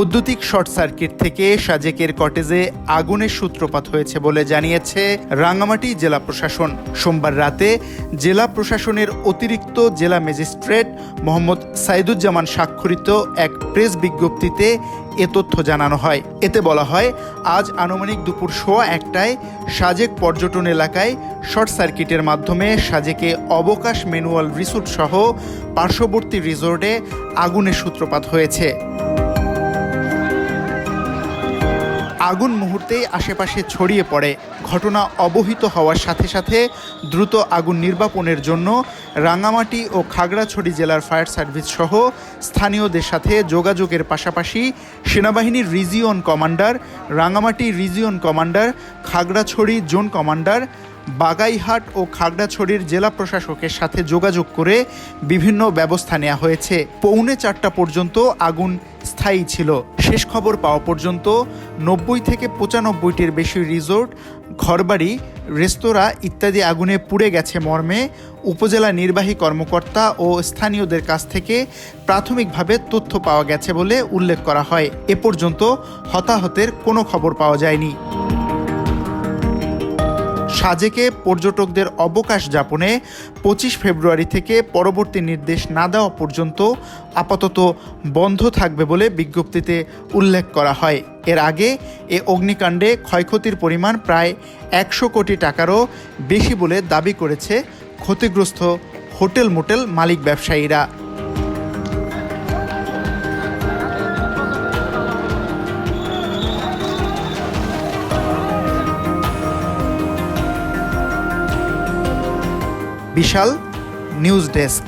বৈদ্যুতিক short circuit থেকে সাজেকের কটেজে আগুনের সূত্রপাত হয়েছে বলে জানিয়েছে রাঙ্গামাটি জেলা প্রশাসন। সোমবার রাতে জেলা প্রশাসনের অতিরিক্ত জেলা ম্যাজিস্ট্রেট মোহাম্মদ সাইদুজ্জামান স্বাক্ষরিত এক প্রেস বিজ্ঞপ্তিতে এ তথ্য জানানো হয়। এতে বলা হয়, আজ আনুমানিক দুপুর সোয়া একটায় সাজেক পর্যটন এলাকায় শর্ট সার্কিটের মাধ্যমে সাজেকে অবকাশ ম্যানুয়াল রিসোর্ট সহ পার্শ্ববর্তী রিসোর্টে আগুনের সূত্রপাত হয়েছে। আগুন মুহূর্তেই আশেপাশে ছড়িয়ে পড়ে। ঘটনা অবহিত হওয়ার সাথে সাথে দ্রুত আগুন নির্বাপনের জন্য রাঙামাটি ও খাগড়াছড়ি জেলার ফায়ার সার্ভিস সহ স্থানীয়দের সাথে যোগাযোগের পাশাপাশি সেনাবাহিনীর region commander, Rangamati region commander, Khagrachari zone commander Baghaihat ও খাগড়াছড়ির জেলা প্রশাসকের সাথে যোগাযোগ করে বিভিন্ন ব্যবস্থা নেওয়া হয়েছে। পৌনে চারটা পর্যন্ত আগুন স্থায়ী ছিল। শেষ খবর পাওয়া পর্যন্ত নব্বই থেকে পঁচানব্বইটির বেশি রিসোর্ট, ঘরবাড়ি, রেস্তোরাঁ ইত্যাদি আগুনে পুড়ে গেছে মর্মে। উপজেলা নির্বাহী কর্মকর্তা ও স্থানীয়দের কাছ থেকে প্রাথমিকভাবে তথ্য পাওয়া গেছে বলে উল্লেখ করা হয়। এ পর্যন্ত হতাহতের কোনো খবর পাওয়া যায়নি। সাজেকে পর্যটকদের অবকাশ যাপনে পঁচিশ ফেব্রুয়ারি থেকে পরবর্তী নির্দেশ না দেওয়া পর্যন্ত আপাতত বন্ধ থাকবে বলে বিজ্ঞপ্তিতে উল্লেখ করা হয়। এর আগে এ অগ্নিকাণ্ডে ক্ষয়ক্ষতির পরিমাণ প্রায় একশো কোটি টাকারও বেশি বলে দাবি করেছে ক্ষতিগ্রস্ত হোটেল মোটেল মালিক ব্যবসায়ীরা। Bishal news desk.